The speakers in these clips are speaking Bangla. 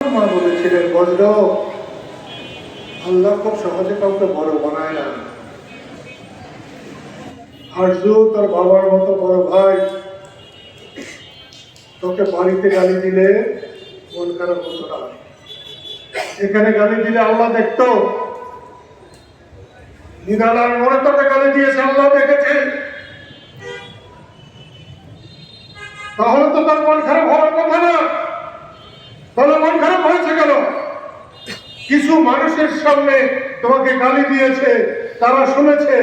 মা বলেছিলেন বজ্র আল্লাহ খুব সহজে কাউকে বড় বানায় না। আরজু তার বাবার মতো বড় ভাই। তোকে বাড়িতে গালি দিলে মন খারাপ হতো না। এখানে গালি দিলে আল্লাহ দেখতো। নিরালার মনে তোকে গালি দিয়েছে, আল্লাহ দেখেছে। তাহলে তো তার মন খারাপ হওয়ার কথা না তাহলে মন খারাপ হয়েছে কেন কিছু মানুষের সামনে তোমাকে গালি দিয়েছে, তারা শুনেছে,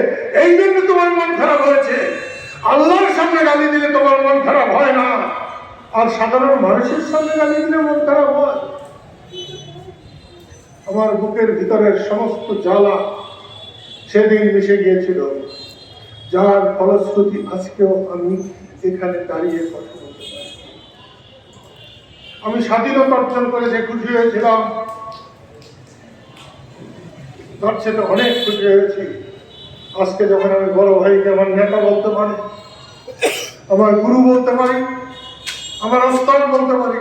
এই জন্য তোমার মন খারাপ হয়েছে। আল্লাহর সামনে গালি দিলে তোমার মন খারাপ হয় না। আর সাধারণ মানুষের সামনে গালি দিলে মন খারাপ হয়। আমার বুকের ভিতরের সমস্ত জ্বালা সেদিন মিশে গিয়েছিল। যার ফলশ্রুতি আজকেও আমি এখানে দাঁড়িয়ে কথা বলতে পারি। আমি স্বাধীনতা অর্জন করে যে খুশি হয়েছিলাম তার সাথে অনেক খুশি হয়েছি। আজকে যখন আমি বড় ভাইকে আমার নেতা বলতে পারি, আমার গুরু বলতে পারি, আমার অস্তান বলতে পারি,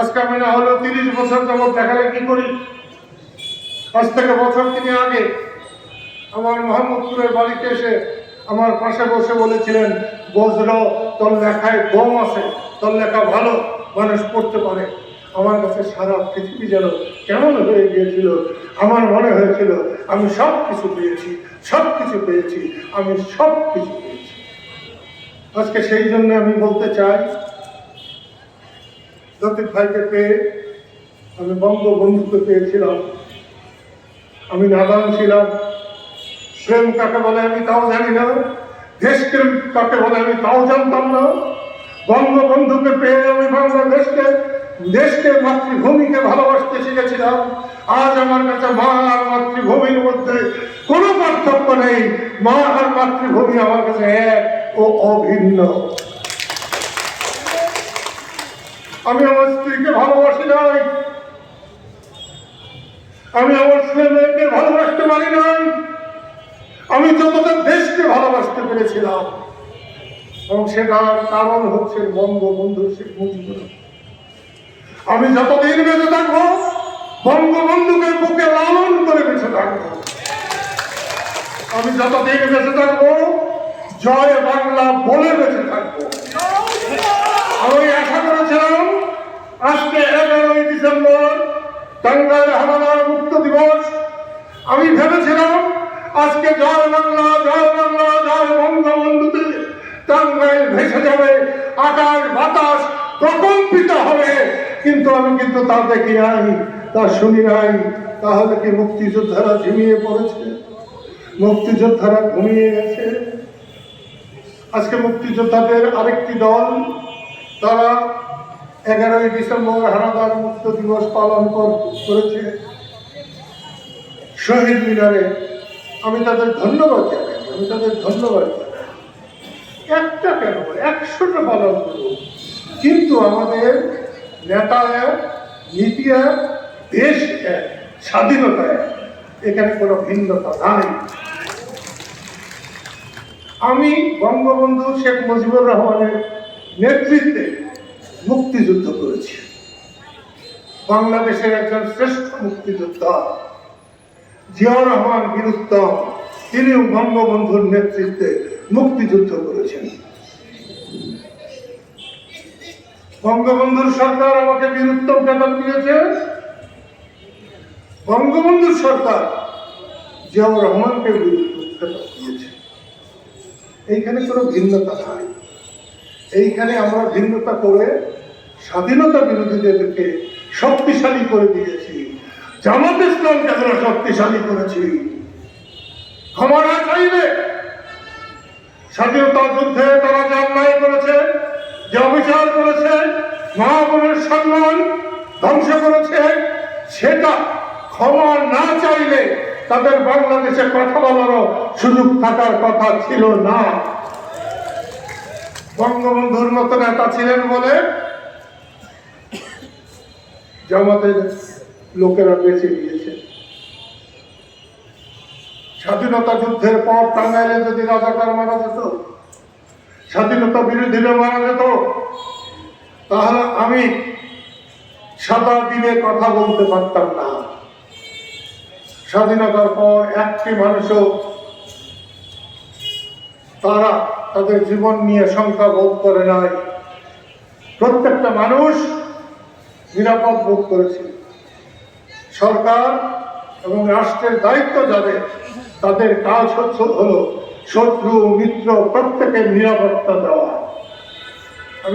আজকে আমি না হলেও তিরিশ বছর যাবৎ দেখালে কি করি? আজ থেকে বছর তিনি আগে আমার মোহাম্মদপুরের বাড়িতে এসে আমার পাশে বসে বলেছিলেন, বজ্র, তোর লেখায় গম আছে, তোর লেখা ভালো মানুষ পড়তে পারে। আমার কাছে সারা পৃথিবী যেন কেমন হয়ে গিয়েছিল? আমার মনে হয়েছিল, আমি সব কিছু পেয়েছি সব কিছু পেয়েছি, আমি সব কিছু পেয়েছি। আজকে সেই জন্য আমি বলতে চাই, লতিফ ভাইকে পেয়ে আমি বঙ্গবন্ধুকে পেয়েছিলাম। আমি নাদান ছিলাম। প্রেম কাকে বলে আমি তাও জানি না। দেশকে কাকে বলে আমি তাও জানতাম না। বঙ্গবন্ধুকে পেয়ে আমি বাংলাদেশকে দেশকে, মাতৃভূমিকে ভালোবাসতে শিখেছিলাম। আজ আমার কাছে মা আর মাতৃভূমির মধ্যে কোনো পার্থক্য নেই। মা আর মাতৃভূমি আমার কাছে এক ও অভিন্ন। আমি আমার স্ত্রীকে ভালোবাসি নাই। আমি আমার ছেলে মেয়েকে ভালোবাসতে পারি নাই। আমি যতটা দেশকে ভালোবাসতে পেরেছিলাম। এবং সেটার কারণ হচ্ছে বঙ্গবন্ধু শেখ মুজিবুর রহমান। আমি যতদিন বেঁচে থাকব, বঙ্গবন্ধুকে বুকে লালন করে বেঁচে থাকব। আমি যতদিন বেঁচে থাকব, জয় বাংলা বলে বেঁচে থাকব। আমি আশা করেছিলাম, আজকে এগারোই ডিসেম্বর টাঙ্গাইল হামাদার মুক্ত দিবস। আমি ভেবেছিলাম, আজকে জয় বাংলা জয় বাংলা, জয় বঙ্গবন্ধুতে টাঙ্গাইল ভেসে যাবে, আকাশ বাতাস প্রকম্পিত হবে। কিন্তু আমি কিন্তু তা দেখি নাই, তা শুনি নাই। তাহলে কি মুক্তিযোদ্ধারা ঝিমিয়ে পড়েছে? মুক্তিযোদ্ধারা ঘুমিয়ে গেছে। আজকে মুক্তিযোদ্ধাদের আরেকটি দল, তারা এগারোই ডিসেম্বর হানাদার মুক্ত দিবস পালন করেছে। শহীদ মিনারে আমি তাদের ধন্যবাদ জানাই, আমি তাদের ধন্যবাদ জানাই। একটা কেন একশোটা পালন করুন। কিন্তু আমাদের নেতা এক নীতি এক দেশ এক স্বাধীনতা এক এখানে কোনো ভিন্নতা নাই। আমি বঙ্গবন্ধু শেখ মুজিবুর রহমানের নেতৃত্বে মুক্তিযুদ্ধ করেছি। বাংলাদেশের একজন শ্রেষ্ঠ মুক্তিযোদ্ধা, জিয়াউর রহমান বীরুত্তম, তিনিও বঙ্গবন্ধুর নেতৃত্বে মুক্তিযুদ্ধ করেছেন। বঙ্গবন্ধুর সরকার আমাকে বীরুত্তম বেতন দিয়েছে। বঙ্গবন্ধুর সরকার জিয়াউর রহমানকে বেতন দিয়েছে। এইখানে কোনো ভিন্নতা নাই। এইখানে আমরা ভিন্নতা করে স্বাধীনতা বিরোধীদেরকে শক্তিশালী করে দিয়েছি। জামাত ইসলামকে আমরা শক্তিশালী করেছি। ক্ষমা না চাইলে স্বাধীনতা যুদ্ধে তারা যে অন্যায় করেছে যে অবিচার করেছে মহাপুরের সম্মান ধ্বংস করেছে, সেটা ক্ষমা না চাইলে তাদের বাংলাদেশে কথা বলারও সুযোগ থাকার কথা ছিল না। বঙ্গবন্ধুর মতো নেতা ছিলেন বলে জামাতের লোকেরা বেঁচে গিয়েছে। স্বাধীনতা যুদ্ধের পর টাঙ্গাইলে যদি রাজাকার মারা যেত, স্বাধীনতা বিরোধীরা মারা যেত তাহলে আমি সাদা দিনে কথা বলতে পারতাম না। স্বাধীনতার পর একটি মানুষও তারা তাদের জীবন নিয়ে শঙ্কা বোধ করে নাই। প্রত্যেকটা মানুষ নিরাপদ বোধ করেছে সরকার এবং রাষ্ট্রের দায়িত্ব যাদের, তাদের কাজ হচ্ছে হলো শত্রু, মিত্র প্রত্যেকের নিরাপত্তা দেওয়া।